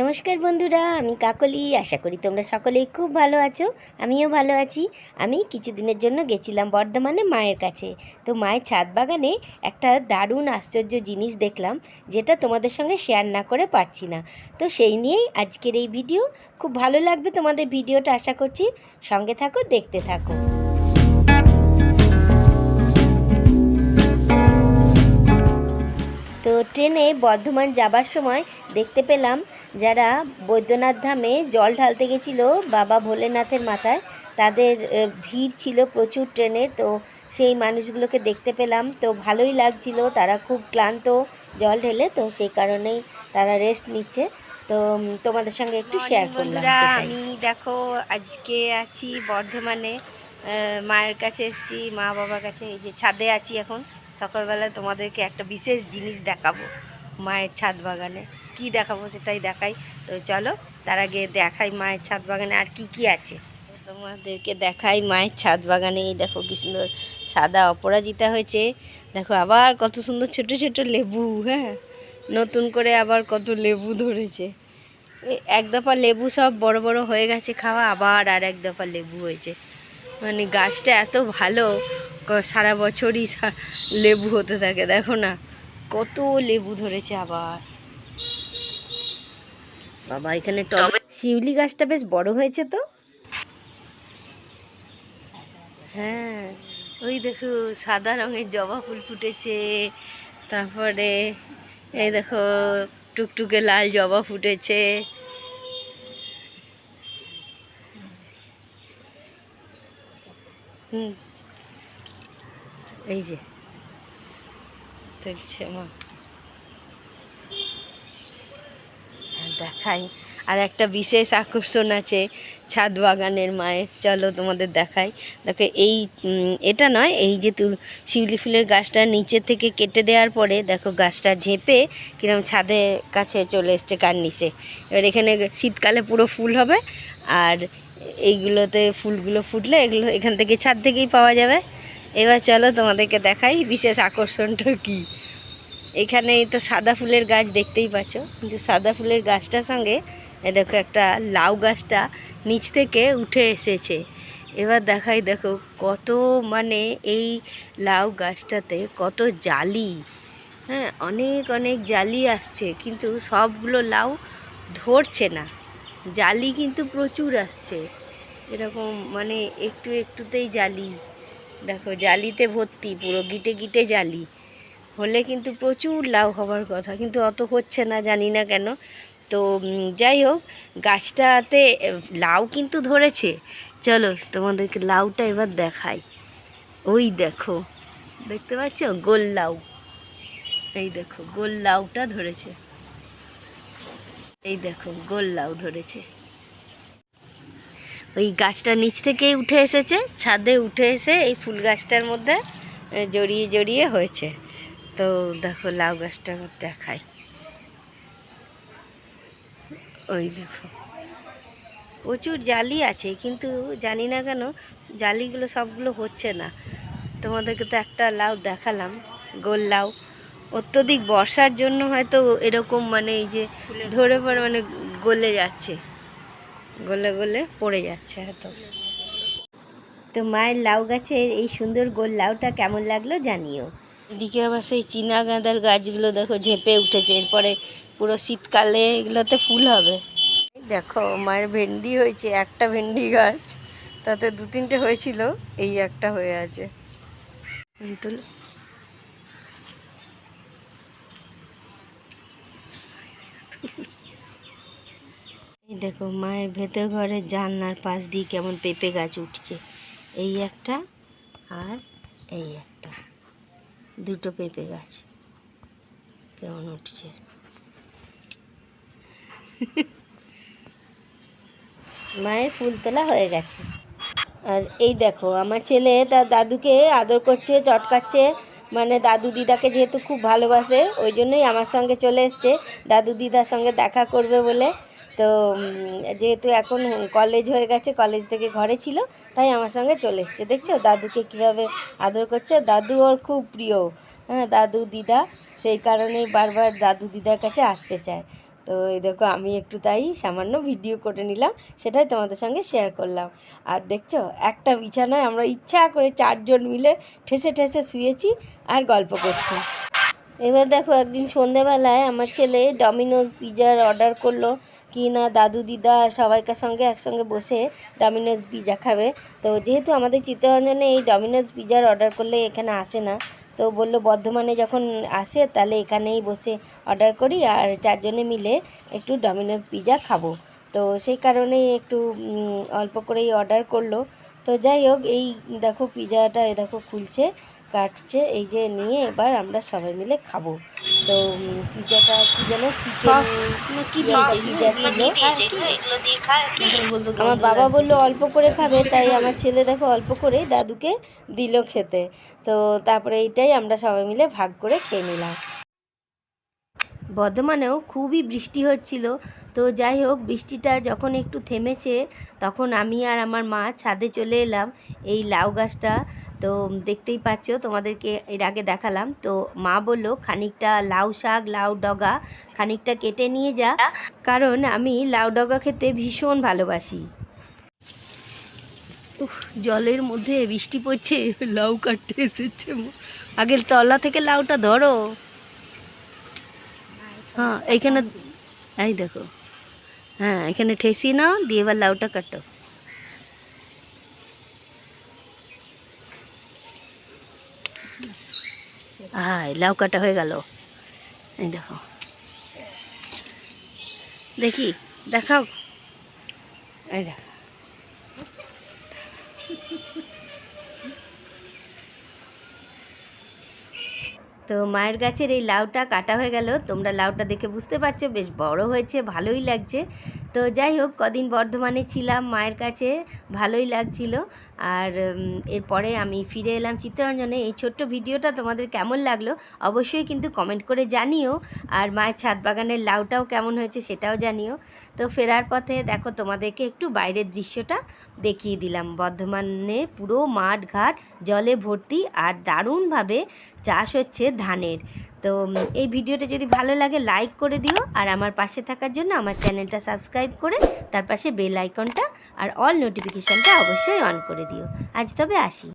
নমস্কার বন্ধুরা, আমি কাকলি। আশা করি তোমরা সকলেই খুব ভালো আছো, আমিও ভালো আছি। আমি কিছুদিনের জন্য গেছিলাম বর্ধমানে মায়ের কাছে। তো মায়ের ছাদ বাগানে একটা দারুণ আশ্চর্য জিনিস দেখলাম, যেটা তোমাদের সঙ্গে শেয়ার না করে পারছি না। তো সেই নিয়েই আজকের এই ভিডিও খুব ভালো লাগবে তোমাদের ভিডিওটা আশা করছি। সঙ্গে থাকো, দেখতে থাকো। ট্রেনে বর্ধমান যাবার সময় দেখতে পেলাম যারা বৈদ্যনাথ ধামে জল ঢালতে গেছিল বাবা ভোলেনাথের মাথায় তাদের ভিড় ছিল প্রচুর ট্রেনে তো সেই মানুষগুলোকে দেখতে পেলাম। তো ভালোই লাগছিল তারা খুব ক্লান্ত জল ঢেলে তো সেই কারণেই তারা রেস্ট নিচ্ছে। তো তোমাদের সঙ্গে একটু শেয়ার করলাম। আমি দেখো আজকে আছি বর্ধমানে মায়ের কাছে এসেছি মা বাবার কাছে এই যে ছাদে আছি এখন। সকালবেলা তোমাদেরকে একটা বিশেষ জিনিস দেখাবো, মায়ের ছাদ বাগানে। কি দেখাবো সেটাই দেখাই। তো চলো, তার আগে দেখাই মায়ের ছাদ বাগানে আর কি কি আছে। তোমাদেরকে দেখাই মায়ের ছাদ বাগানে। দেখো কি সুন্দর সাদা অপরাজিতা হয়েছে। দেখো আবার কত সুন্দর ছোট ছোট লেবু হ্যাঁ? নতুন করে আবার কত লেবু ধরেছে। এক দফা লেবু সব বড় বড় হয়ে গেছে খাওয়া, আবার আর এক দফা লেবু হয়েছে। মানে গাছটা এত ভালো সারা বছরই লেবু হতে থাকে দেখো না। কত লেবু ধরেছে আবার। বাবা এখানে টবে শিউলি গাছটা বেশ বড় হয়েছে তো? হ্যাঁ ওই দেখো সাদা রঙের জবা ফুল ফুটেছে। তারপরে এই দেখো টুকটুকে লাল জবা ফুটেছে। হুম। এই যে। দেখছে মা। দেখাই। আর একটা বিশেষ আকর্ষণ আছে ছাদ বাগানের মায়ের। চলো তোমাদের দেখাই। দেখো এই এটা নয়, এই যে তুল, শিউলি ফুলের গাছটা নিচে থেকে কেটে দেওয়ার পরে দেখো গাছটা ঝেপে কিরম ছাদের কাছে চলে এসছে কার্নিসে এবার এখানে শীতকালে পুরো ফুল হবে। আর এইগুলোতে ফুলগুলো ফুটলে এগুলো এখান থেকে ছাদ থেকেই পাওয়া যাবে। এবার চলো তোমাদেরকে দেখাই বিশেষ আকর্ষণটা কী। এখানে তো সাদা ফুলের গাছ দেখতেই পাচ্ছ। কিন্তু সাদা ফুলের গাছটার সঙ্গে, এ দেখো একটা লাউ গাছটা নিচ থেকে উঠে এসেছে। এবার দেখাই দেখো কত মানে এই লাউ গাছটাতে কত জালি। হ্যাঁ অনেক অনেক জালি আসছে, কিন্তু সবগুলো লাউ ধরছে না। জালি কিন্তু প্রচুর আসছে। এরকম মানে একটু একটুতেই জালি। দেখো, জালিতে ভর্তি, পুরো গিটে গিটে জালি। হলে কিন্তু প্রচুর লাউ হবার কথা, কিন্তু অত হচ্ছে না, জানি না কেন। তো যাই হোক, গাছটাতে লাউ কিন্তু ধরেছে। চলো, তোমাদেরকে লাউটা এবার দেখাই। ওই দেখো, দেখতে পাচ্ছ? গোল লাউ। এই দেখো, গোল লাউটা ধরেছে। এই দেখো, গোল লাউ ধরেছে। ওই গাছটা নিচ থেকেই উঠে এসেছে, ছাদে উঠে এসে এই ফুল গাছটার মধ্যে জড়িয়ে জড়িয়ে হয়েছে। তো দেখো, লাউ গাছটা দেখাই। ওই দেখো। প্রচুর জালি আছে, কিন্তু জানি না কেন, জালিগুলো সবগুলো হচ্ছে না। তোমাদেরকে তো একটা লাউ দেখালাম, গোল লাউ। অত্যধিক বর্ষার জন্য হয়তো এরকম মানে এই যে ধরে পড়ে মানে গলে যাচ্ছে। গলে গলে পড়ে যাচ্ছে হয়তো তো মায়ের লাউ গাছের এই সুন্দর গোল লাউটা কেমন লাগল জানিও। এদিকে আবার সেই চীনা গাঁদার গাছগুলো দেখো ঝেঁপে উঠেছে, এরপরে পুরো শীতকালে এগুলোতে ফুল হবে। দেখো, মায়ের ভেন্ডি হয়েছে, একটা ভেন্ডি গাছ, তাতে দু তিনটে হয়েছিল, এই একটা হয়ে আছে। এই দেখো, মায়ের ভেতর ঘরের জানলার পাশ দিয়ে কেমন পেঁপে গাছ উঠছে। এই একটা আর এই একটা। দুটো পেঁপে গাছ কেমন উঠছে। মায়ের ফুল তোলা হয়ে গেছে। আর এই দেখো, আমার ছেলে তার দাদুকে আদর করছে, চটকাচ্ছে। মানে দাদু দিদাকে যেহেতু খুব ভালোবাসে, ওই জন্যই আমার সঙ্গে চলে এসছে। দাদু দিদার সঙ্গে দেখা করবে বলে। তো যেহেতু এখন কলেজ হয়ে গেছে কলেজ থেকে ঘরে ছিল, তাই আমার সঙ্গে চলে এসছে। দেখছ? দাদুকে কীভাবে আদর করছে? দাদু ওর খুব প্রিয়। হ্যাঁ দাদু দিদা, সেই কারণেই বারবার দাদু দিদার কাছে আসতে চায়। তো এই দেখো, আমি একটু তাই সামান্য ভিডিও করে নিলাম, সেটাই তোমাদের সঙ্গে শেয়ার করলাম। আর দেখছ? একটা বিছানায় আমরা ইচ্ছা করে চারজন মিলে ঠেসে ঠেসে শুয়েছি আর গল্প করছি। এবার দেখো একদিন সন্ধেবেলায় আমার ছেলে ডমিনোজ পিজার অর্ডার করল কি না দাদু দিদা সবাইকার সঙ্গে একসঙ্গে বসে ডমিনোজ পিজা খাবে। তো যেহেতু আমাদের চিত্তরঞ্জনে এই ডমিনোজ পিজার অর্ডার করলে এখানে আসে না, তো বলল বর্ধমানে যখন আসে তাহলে এখানেই বসে অর্ডার করি আর চারজনে মিলে একটু ডমিনোজ পিজা খাব। তো সেই কারণেই একটু অল্প করেই অর্ডার করল। তো যাই হোক, এই দেখো পিজাটা এ দেখো খুলছে। কাটছে এই যে নিয়ে এবার আমরা সবাই মিলে খাব। তো পিজাটা কি যেন চিকেন পিজা ছিল আমার বাবা বলল অল্প করে খাবে তাই আমার ছেলে দেখো অল্প করেই দাদুকে দিল খেতে। তো তারপরে এইটাই আমরা সবাই মিলে ভাগ করে খেয়ে নিলাম। বর্ধমানেও খুবই বৃষ্টি হচ্ছিল। তো যাই হোক বৃষ্টিটা যখন একটু থেমেছে তখন আমি আর আমার মা ছাদে চলে এলাম। এই লাউ গাছটা তো দেখতেই পাচ্ছ, তোমাদেরকে এর আগে দেখালাম। তো মা বলল, খানিকটা লাউ শাক, লাউ ডগা, খানিকটা কেটে নিয়ে যা। কারণ আমি লাউ ডগা খেতে ভীষণ ভালোবাসি। জলের মধ্যে বৃষ্টি পড়ছে, লাউ কাটতে এসেছে আগের তলা থেকে লাউটা ধরো। হ্যাঁ এইখানে এই দেখো। হ্যাঁ এখানে ঠেসি নাও, দিয়ে এবার লাউটা কাটো। হাই লাউ কাটা হয়ে গেল। এই দেখো। দেখি, দেখাও। এই দেখো। তো মায়ের গাছের এই লাউটা কাটা হয়ে গেল। তোমরা লাউটা দেখে বুঝতে পারছ, বেশ বড় হয়েছে, ভালোই লাগছে। তো যাই হোক, কদিন বর্ধমানে ছিলাম মায়ের কাছে, ভালোই লাগছিল। আর এরপরে আমি ফিরে এলাম চিত্তরঞ্জনে। এই ছোট্ট ভিডিওটা তোমাদের কেমন লাগল অবশ্যই কিন্তু কমেন্ট করে জানিও। আর মায়ের ছাদ বাগানের লাউটাও কেমন হয়েছে সেটাও জানিও। তো ফেরার পথে দেখো তোমাদেরকে একটু বাইরের দৃশ্যটা দেখিয়ে দিলাম। বর্ধমানের পুরো মাঠ ঘাট জলে ভর্তি আর দারুণভাবে চাষ হচ্ছে ধানের। তো এই ভিডিওটা যদি ভালো লাগে লাইক করে দিও। আর আমার পাশে থাকার জন্য আমার চ্যানেলটা সাবস্ক্রাইব করে তার পাশে বেল আইকনটা আর অল নোটিফিকেশানটা অবশ্যই অন করে দিও। আজ তবে আসি।